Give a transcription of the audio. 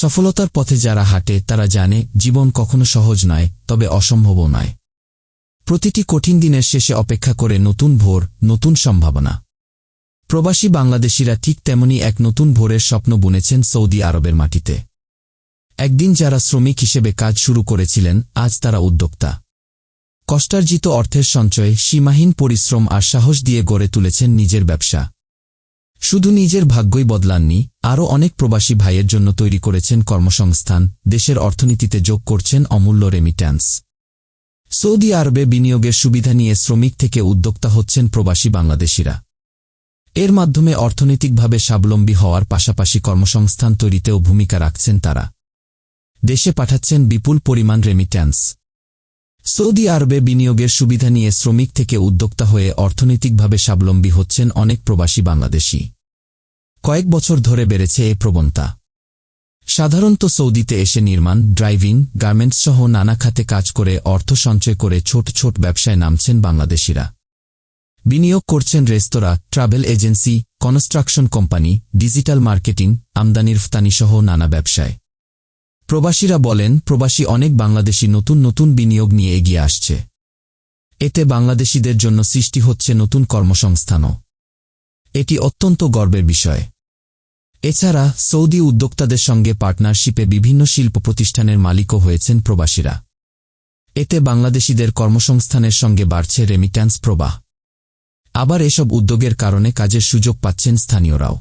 সফলতার পথে যারা হাঁটে, তারা জানে জীবন কখনো সহজ নয়, তবে অসম্ভবও নয়। প্রতিটি কঠিন দিনের শেষে অপেক্ষা করে নতুন ভোর, নতুন সম্ভাবনা। প্রবাসী বাংলাদেশিরা ঠিক তেমনি এক নতুন ভোরের স্বপ্ন বুনেছেন সৌদি আরবের মাটিতে। একদিন যারা শ্রমিক হিসেবে কাজ শুরু করেছিলেন, আজ তারা উদ্যোক্তা। কষ্টার্জিত অর্থের সঞ্চয় সীমাহীন পরিশ্রম আর সাহস দিয়ে গড়ে তুলেছেন নিজের ব্যবসা। শুধু নিজের ভাগ্যই বদলাননি, আরও অনেক প্রবাসী ভাইয়ের জন্য তৈরি করেছেন কর্মসংস্থান, দেশের অর্থনীতিতে যোগ করছেন অমূল্য রেমিট্যান্স সৌদি আরবে বিনিয়োগের সুবিধা নিয়ে শ্রমিক থেকে উদ্যোক্তা হচ্ছেন প্রবাসী বাংলাদেশিরা। এর মাধ্যমে অর্থনৈতিকভাবে স্বাবলম্বী হওয়ার পাশাপাশি কর্মসংস্থান তৈরিতেও ভূমিকা রাখছেন তারা। দেশে পাঠাচ্ছেন বিপুল পরিমাণ রেমিট্যান্স সৌদি আরবে বিনিয়োগের সুবিধা নিয়ে শ্রমিক থেকে উদ্যোক্তা হয়ে অর্থনৈতিকভাবে স্বাবলম্বী হচ্ছেন অনেক প্রবাসী বাংলাদেশি। কয়েক বছর ধরে বেড়েছে এ প্রবণতা। সাধারণত সৌদিতে এসে নির্মাণ, ড্রাইভিং, গার্মেন্টস সহ নানা খাতে কাজ করে, অর্থ সঞ্চয় করে ছোট ছোট ব্যবসায় নামছেন বাংলাদেশিরা। বিনিয়োগ করছেন রেস্তোরাঁ, travel agency, construction company, digital marketing আমদানির ফতানি সহ নানা ব্যবসায়। প্রবাসীরা বলেন, প্রবাসী অনেক বাংলাদেশি নতুন নতুন বিনিয়োগ নিয়ে এগিয়ে আসছে। এতে বাংলাদেশিদের জন্য সৃষ্টি হচ্ছে নতুন কর্মসংস্থানও। এটি অত্যন্ত গর্বের বিষয়। এছাড়া, সৌদি উদ্যোক্তাদের সঙ্গে পার্টনারশিপে বিভিন্ন শিল্প প্রতিষ্ঠানের মালিকও হয়েছেন প্রবাসীরা। এতে বাংলাদেশিদের কর্মসংস্থানের সঙ্গে বাড়ছে রেমিট্যান্স প্রবাহ। আবার এসব উদ্যোগের কারণে কাজের সুযোগ পাচ্ছেন স্থানীয়রাও।